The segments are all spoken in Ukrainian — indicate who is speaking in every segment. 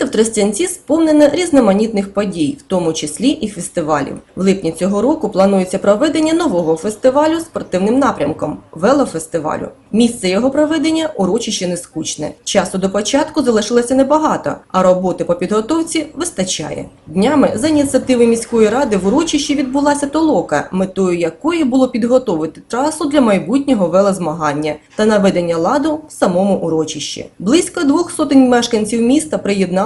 Speaker 1: Літо в Тростянці сповнене різноманітних подій, в тому числі і фестивалів. В липні цього року планується проведення нового фестивалю спортивним напрямком велофестивалю. Місце його проведення урочище нескучне. Часу до початку залишилося небагато, а роботи по підготовці вистачає. Днями за ініціативи міської ради в урочищі відбулася толока, метою якої було підготовити трасу для майбутнього велозмагання та наведення ладу в самому урочищі. Близько двох сотень мешканців міста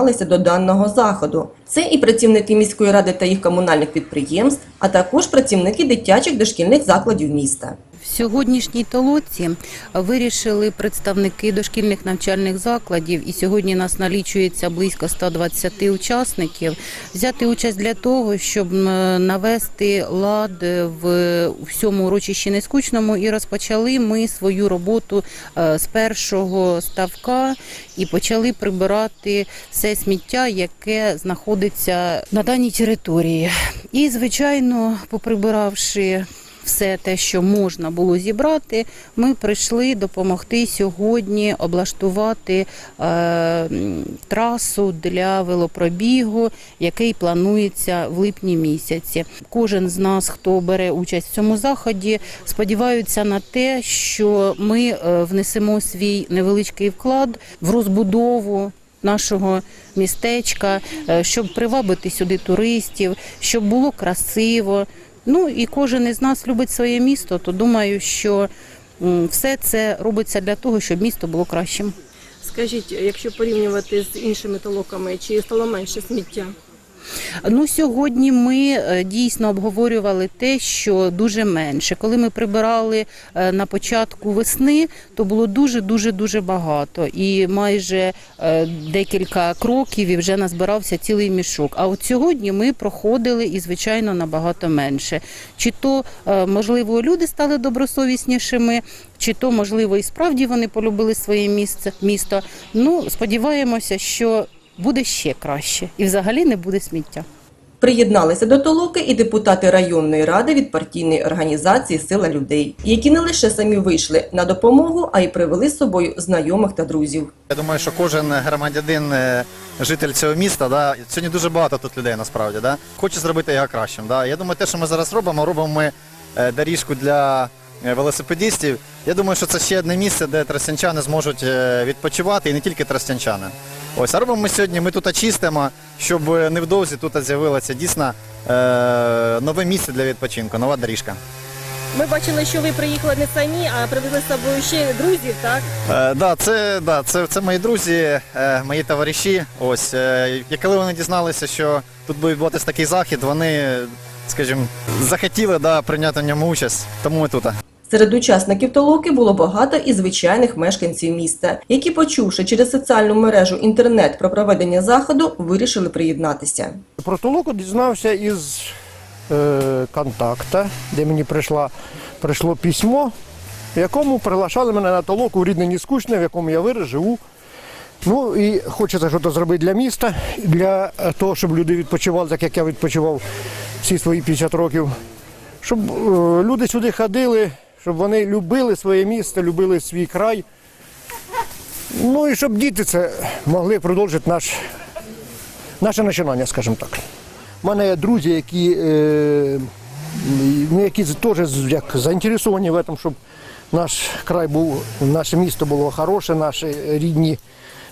Speaker 1: приєдналися до даного заходу. Це і працівники міської ради та їх комунальних підприємств, а також працівники дитячих дошкільних закладів міста.
Speaker 2: Сьогоднішній толоці вирішили представники дошкільних навчальних закладів, і сьогодні нас налічується близько 120 учасників, взяти участь для того, щоб навести лад в всьому урочищі нескучному. І розпочали ми свою роботу е, з першого ставка і почали прибирати все сміття, яке знаходиться на даній території. І, звичайно, поприбиравши все те, що можна було зібрати, ми прийшли допомогти сьогодні облаштувати е, трасу для велопробігу, який планується в липні місяці. Кожен з нас, хто бере участь в цьому заході, сподіваються на те, що ми е, внесемо свій невеличкий вклад в розбудову. Нашого містечка, е, щоб привабити сюди туристів, щоб було красиво, Ну і кожен із нас любить своє місто, то думаю, що все це робиться для того, щоб місто було кращим.
Speaker 3: Скажіть, якщо порівнювати з іншими толоками, чи стало менше сміття?
Speaker 2: Ну сьогодні ми е, дійсно обговорювали те, що дуже менше. Коли ми прибирали е, на початку весни, то було дуже дуже дуже багато, і майже е, декілька кроків і вже назбирався цілий мішок. А от сьогодні ми проходили і звичайно набагато менше. Чи то можливо люди стали добросовіснішими, чи то можливо і справді вони полюбили своє місце місто. Ну сподіваємося, що буде ще краще і взагалі не буде сміття.
Speaker 1: Приєдналися до толоки і депутати районної ради від партійної організації Сила людей, які не лише самі вийшли на допомогу, а й привели з собою знайомих та друзів.
Speaker 4: Я думаю, що кожен громадянин, е, житель цього міста, да, сьогодні дуже багато тут людей насправді, да, хоче зробити його кращим. Да. Я думаю, те, що ми зараз робимо, робимо ми е, доріжку для велосипедистів. Я думаю, що це ще одне місце, де тростянчани зможуть е, відпочивати, і не тільки тростянчани. Ось, а робимо ми сьогодні, ми тут очистимо, щоб е, невдовзі тут з'явилося дійсно е, нове місце для відпочинку, нова доріжка.
Speaker 3: Ми бачили, що ви приїхали не самі, а привезли з собою ще друзів, так?
Speaker 4: Е, да, це, да, це, це мої друзі, е, мої товариші. Ось, е, і коли вони дізналися, що тут буде відбуватися такий захід, вони, скажімо, захотіли да, прийняти в ньому участь, тому ми тут.
Speaker 1: Серед учасників толоки було багато і звичайних мешканців міста, які, почувши через соціальну мережу інтернет про проведення заходу, вирішили приєднатися.
Speaker 5: Про толоку дізнався із е, контакта, де мені прийшла, прийшло письмо, в якому приглашали мене на толоку в рідне Ніскучне, в якому я вирос, живу. Ну і хочеться щось зробити для міста, для того, щоб люди відпочивали, так як я відпочивав всі свої 50 років. Щоб е, люди сюди ходили, щоб вони любили своє місто, любили свій край. Ну і щоб діти це могли продовжити наш наше починання, скажімо так. У мене є друзі, які, е, ну, які теж як заінтересовані в цьому, щоб наш край був, наше місто було хороше, наші рідні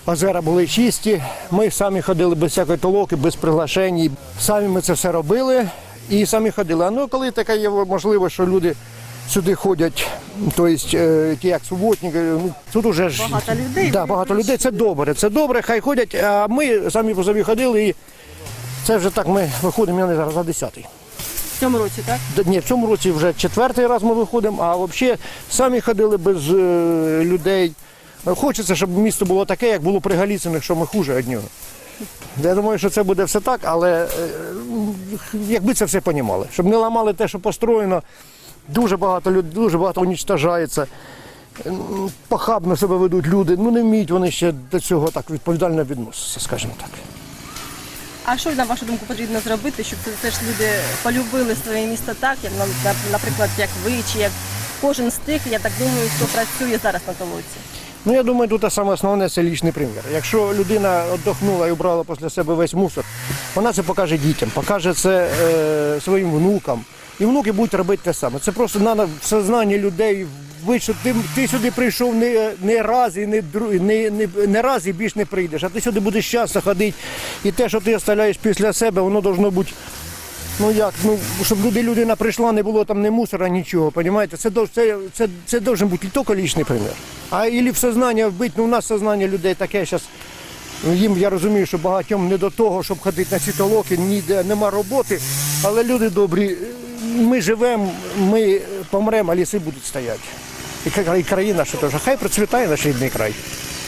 Speaker 5: озера були чисті. Ми самі ходили без всякої толоки, без приглашень. Самі ми це все робили і самі ходили. А ну коли таке є можливо, що люди сюди ходять, тобто е, ті як суботники, ну тут уже ж
Speaker 3: Багато людей.
Speaker 5: Да, багато людей. Це добре. Це добре, хай ходять. А ми самі по собі ходили і це вже так ми виходимо я не зараз за десятий.
Speaker 3: В цьому році, так?
Speaker 5: Ні, в цьому році вже четвертий раз ми виходимо, а взагалі самі ходили без е, людей. Хочеться, щоб місто було таке, як було при Галіциних, що ми хуже від нього. Я думаю, що це буде все так, але е, якби це все понімали, щоб не ламали те, що построєно, дуже багато людей, дуже багато унічтажається. Похабно себе ведуть люди, ну не вміють вони ще до цього так відповідально відноситися, скажімо так.
Speaker 3: А що на вашу думку потрібно зробити, щоб це теж люди полюбили своє місто так, як наприклад, як ви, чи як кожен з тих, я так думаю, хто працює зараз на толоці?
Speaker 5: Ну, я думаю, тут саме основне це лічний примір. Якщо людина віддохнула і убрала після себе весь мусор, вона це покаже дітям, покаже це е, своїм внукам. І внуки будуть робити те саме. Це просто треба в людей вбити, що ти, ти сюди прийшов не, не раз і не, не, не, не раз і більш не прийдеш, а ти сюди будеш часто ходити. І те, що ти оставляєш після себе, воно должно бути. Ну як, ну щоб люди людина прийшла, не було там ні мусора, нічого, розумієте? Це, це, це, це должен бути тільки лічний примір. А ілі в сознання вбити, ну у нас сознання людей таке зараз. Їм я розумію, що багатьом не до того, щоб ходити на ці толоки, ніде нема роботи. Але люди добрі, ми живемо, ми помремо, а ліси будуть стояти. І країна що теж. Хай процвітає наш рідний край.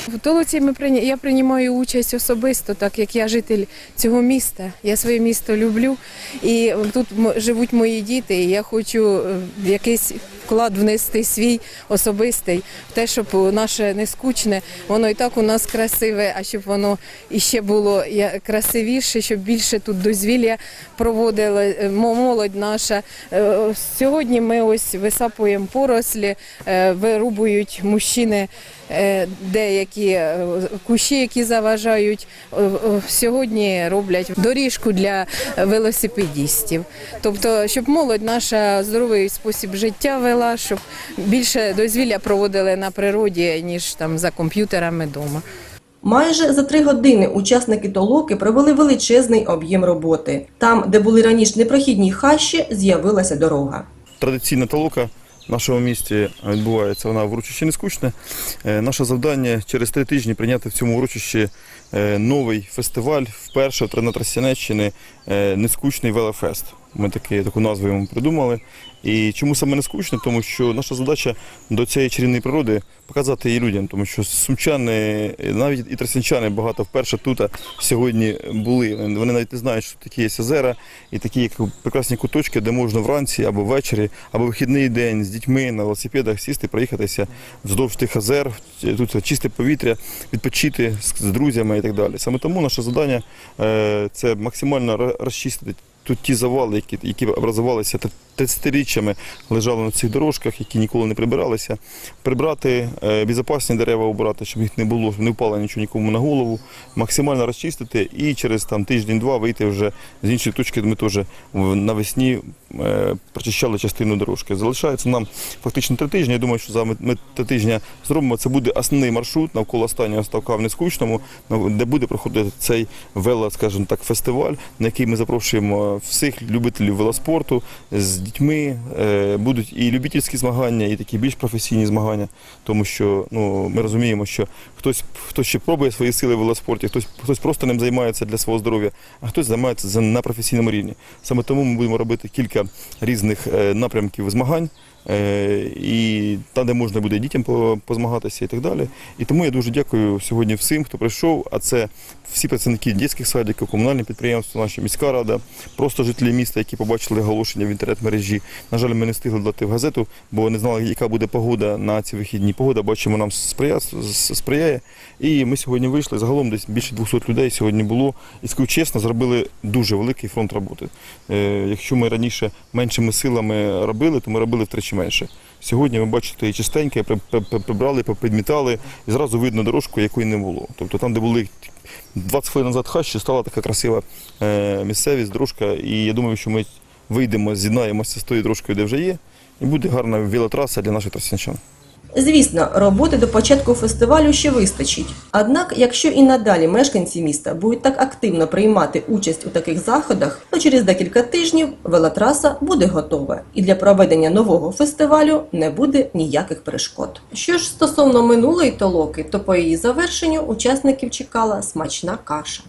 Speaker 6: В толоці ми прийня- я приймаю участь особисто, так як я житель цього міста. Я своє місто люблю, і тут живуть мої діти. І я хочу е, якийсь вклад внести свій особистий те, щоб наше не скучне, воно і так у нас красиве, а щоб воно іще було красивіше, щоб більше тут дозвілля проводили е, молодь наша. Е, Сьогодні ми ось висапуємо порослі, е, вирубують мужчини деякі кущі, які заважають. Сьогодні роблять доріжку для велосипедістів. Тобто, щоб молодь наша здоровий спосіб життя вела, щоб більше дозвілля проводили на природі, ніж там за комп'ютерами вдома.
Speaker 1: Майже за три години учасники толоки провели величезний об'єм роботи. Там, де були раніше непрохідні хащі, з'явилася дорога.
Speaker 7: традиційна толока в нашому місті відбувається вона в урочищі Нескучне. Е, Наше завдання через три тижні прийняти в цьому урочищі е, новий фестиваль вперше в Тринадцятинеччини Нескучний велофест. Ми таки, таку назву йому придумали. І чому саме не скучно? Тому що наша задача до цієї чарівної природи показати її людям, тому що сумчани, навіть і тростянчани багато вперше тут сьогодні були. Вони навіть не знають, що такі є озера і такі як прекрасні куточки, де можна вранці або ввечері, або вихідний день з дітьми на велосипедах сісти, проїхатися вздовж тих озер, тут чисте повітря, відпочити з, з друзями і так далі. Саме тому наше завдання е, це максимально розчистити тут ті завали, які, які образувалися 30-річчями, лежали на цих дорожках, які ніколи не прибиралися. Прибрати е, безпечні дерева, обрати, щоб їх не було, не впало нічого нікому на голову, максимально розчистити і через там тиждень-два вийти вже з іншої точки. Ми теж навесні прочищали частину дорожки. Залишається нам фактично три тижні. Я думаю, що за ми, ми три тижні зробимо. Це буде основний маршрут навколо останнього ставка в Нескучному, де буде проходити цей вело, скажімо так, фестиваль, на який ми запрошуємо всіх любителів велоспорту з дітьми. Е, Будуть і любительські змагання, і такі більш професійні змагання, тому що ну, ми розуміємо, що хтось, хтось ще пробує свої сили в велоспорті, хтось, хтось просто ним займається для свого здоров'я, а хтось займається на професійному рівні. Саме тому ми будемо робити кілька різних е, напрямків змагань. Е, І там, де можна буде дітям позмагатися і так далі. І тому я дуже дякую сьогодні всім, хто прийшов. А це всі працівники дитячих садиків, комунальні підприємства, наша міська рада, просто жителі міста, які побачили оголошення в інтернет-мережі. На жаль, ми не встигли дати в газету, бо не знали, яка буде погода на ці вихідні. Погода, бачимо, нам сприяє. сприяє. І ми сьогодні вийшли. Загалом десь більше 200 людей сьогодні було. І скажу чесно, зробили дуже великий фронт роботи. Е, Якщо ми раніше меншими силами робили, то ми робили втричі менше. Сьогодні ви бачите чистенько, прибрали, попідмітали, і зразу видно дорожку, якої не було. Тобто там, де були 20 хвилин назад хащі, стала така красива е, місцевість, дорожка. І я думаю, що ми вийдемо, з'єднаємося з тою дорожкою, де вже є, і буде гарна велотраса для наших тростянчан.
Speaker 1: Звісно, роботи до початку фестивалю ще вистачить. Однак, якщо і надалі мешканці міста будуть так активно приймати участь у таких заходах, то через декілька тижнів велотраса буде готова, і для проведення нового фестивалю не буде ніяких перешкод. Що ж стосовно минулої толоки, то по її завершенню учасників чекала смачна каша.